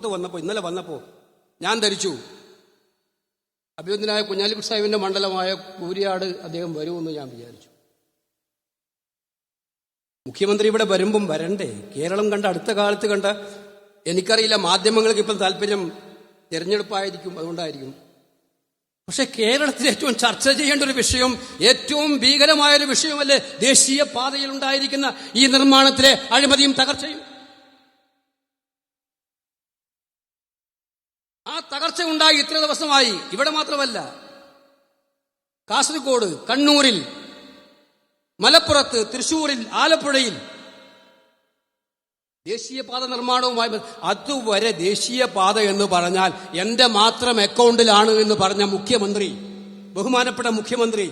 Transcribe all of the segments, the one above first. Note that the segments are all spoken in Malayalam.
ഇത് വന്നപ്പോ ഇന്നലെ വന്നപ്പോ ഞാൻ ധരിച്ചു. അഭിനന്ദനായ കുഞ്ഞാലിക്കുട്ടി സാഹിബിന്റെ മണ്ഡലമായ കൂരിയാട് അദ്ദേഹം വരുമെന്ന് ഞാൻ വിചാരിച്ചു. മുഖ്യമന്ത്രി ഇവിടെ വരുമ്പം വരണ്ടേ? കേരളം കണ്ട അടുത്ത കാലത്ത് കണ്ട എനിക്കറിയില്ല മാധ്യമങ്ങൾക്ക് ഇപ്പം താല്പര്യം തിരഞ്ഞെടുപ്പായിരിക്കും അതുകൊണ്ടായിരിക്കും. പക്ഷെ കേരളത്തിൽ ഏറ്റവും ചർച്ച ചെയ്യേണ്ട ഒരു വിഷയം ഏറ്റവും ഭീകരമായ ഒരു വിഷയമല്ലേ ദേശീയ പാതയിൽ ഉണ്ടായിരിക്കുന്ന ഈ നിർമ്മാണത്തിലെ അഴിമതിയും തകർച്ചയും? തകർച്ച ഉണ്ടായി ഇത്ര ദിവസമായി. ഇവിടെ മാത്രമല്ല കാസർഗോഡ് കണ്ണൂരിൽ മലപ്പുറത്ത് തൃശൂരിൽ ആലപ്പുഴയിൽ ദേശീയപാത നിർമ്മാണവുമായി അതുവരെ ദേശീയപാത എന്ന് പറഞ്ഞാൽ എന്റെ മാത്രം അക്കൗണ്ടിലാണ് എന്ന് പറഞ്ഞ മുഖ്യമന്ത്രി ബഹുമാനപ്പെട്ട മുഖ്യമന്ത്രി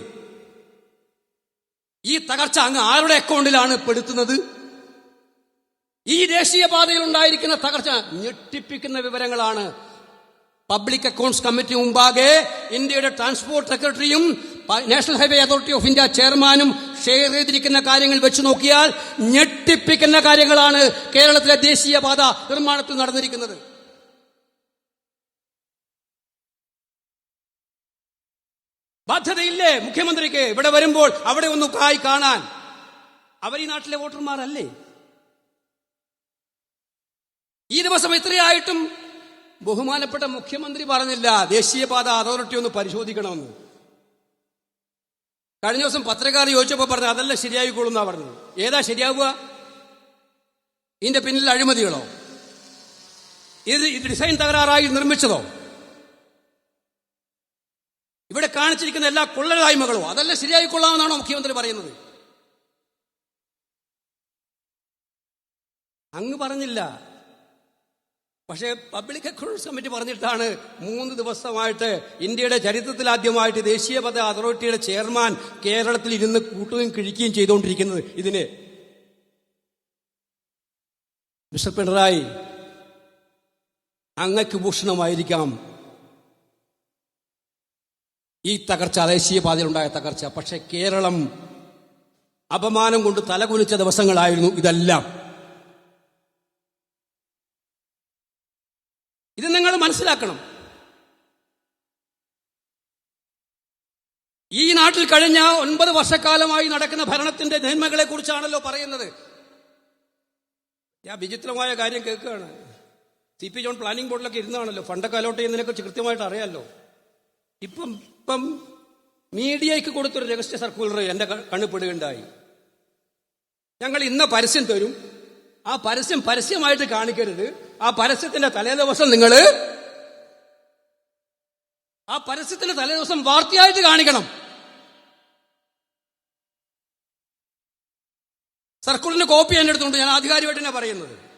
ഈ തകർച്ച അങ്ങ് ആരുടെ അക്കൗണ്ടിലാണ് പെടുത്തുന്നത്? ഈ ദേശീയപാതയിൽ ഉണ്ടായിരിക്കുന്ന തകർച്ച ഞെട്ടിപ്പിക്കുന്ന വിവരങ്ങളാണ് പബ്ലിക് അക്കൗണ്ട്സ് കമ്മിറ്റി മുമ്പാകെ ഇന്ത്യയുടെ ട്രാൻസ്പോർട്ട് സെക്രട്ടറിയും National Highway Authority of India ചെയർമാനും ഷെയർ ചെയ്തിരിക്കുന്ന കാര്യങ്ങൾ വെച്ച് നോക്കിയാൽ ഞെട്ടിപ്പിക്കുന്ന കാര്യങ്ങളാണ് കേരളത്തിലെ ദേശീയപാത നിർമ്മാണത്തിൽ നടന്നിരിക്കുന്നത്. ബാധ്യതയില്ലേ മുഖ്യമന്ത്രിക്ക്? ഇവിടെ വരുമ്പോൾ അവിടെ ഒന്ന് കായ് കാണാൻ. അവർ ഈ നാട്ടിലെ വോട്ടർമാരല്ലേ? ഈ ദിവസം ഇത്രയായിട്ടും ബഹുമാനപ്പെട്ട മുഖ്യമന്ത്രി പറഞ്ഞില്ല ദേശീയപാത അതോറിറ്റി ഒന്ന് പരിശോധിക്കണമെന്ന്. കഴിഞ്ഞ ദിവസം പത്രക്കാർ ചോദിച്ചപ്പോൾ പറഞ്ഞു അതല്ല ശരിയായിക്കോളും എന്നാ പറഞ്ഞത്. ഏതാ ശരിയാവുക? ഇതിന്റെ പിന്നിൽ അഴിമതികളോ? ഇത് ഡിസൈൻ തകരാറായി നിർമ്മിച്ചതോ? ഇവിടെ കാണിച്ചിരിക്കുന്ന എല്ലാ കൊള്ളരായ്മകളോ? അതല്ല ശരിയായിക്കൊള്ളാമെന്നാണോ മുഖ്യമന്ത്രി പറയുന്നത്? അങ്ങ് പറഞ്ഞില്ല. പക്ഷേ പബ്ലിക് അക്കൗണ്ട്സ് കമ്മിറ്റി പറഞ്ഞിട്ടാണ് മൂന്ന് ദിവസമായിട്ട് ഇന്ത്യയുടെ ചരിത്രത്തിൽ ആദ്യമായിട്ട് ദേശീയ പദ അതോറിറ്റിയുടെ ചെയർമാൻ കേരളത്തിൽ ഇരുന്ന് കൂട്ടുകയും കിഴിക്കുകയും ചെയ്തുകൊണ്ടിരിക്കുന്നത് ഇതിന്. മിസ്റ്റർ പിണറായി അങ്ങക്ക് ഭൂഷണമായിരിക്കാം. ഈ തകർച്ച ദേശീയ പാതയിലുണ്ടായ തകർച്ച. പക്ഷെ കേരളം അപമാനം കൊണ്ട് തലകുലിച്ച ദിവസങ്ങളായിരുന്നു ഇതെല്ലാം. ഇത് നിങ്ങൾ മനസ്സിലാക്കണം. ഈ നാട്ടിൽ കഴിഞ്ഞ ഒൻപത് വർഷക്കാലമായി നടക്കുന്ന ഭരണത്തിന്റെ നന്മകളെ കുറിച്ചാണല്ലോ പറയുന്നത്. ഞാൻ വിചിത്രമായ കാര്യം കേൾക്കുകയാണ്. സി പി ജോൺ പ്ലാനിംഗ് ബോർഡിലൊക്കെ ഇരുന്നാണല്ലോ. ഫണ്ടൊക്കെ അലോട്ട് ചെയ്യുന്നതിനൊക്കെ കൃത്യമായിട്ട് അറിയാമല്ലോ ഇപ്പം ഇപ്പം മീഡിയയ്ക്ക് കൊടുത്തൊരു രഹസ്യ സർക്കുലർ എന്റെ കണ്ണുപിടുകയുണ്ടായി ഞങ്ങൾ ഇന്ന പരസ്യം തരും. ആ പരസ്യം പരസ്യമായിട്ട് കാണിക്കരുത്. ആ പരസ്യത്തിന്റെ തലേദിവസം നിങ്ങൾ ആ പരസ്യത്തിന്റെ തലേദിവസം വാർത്തയായിട്ട് കാണിക്കണം. സർക്കുലറിന്റെ കോപ്പി എന്റെ അടുത്തുണ്ട്. ഞാൻ ആധികാരികമായിട്ട് തന്നെ പറയുന്നത്.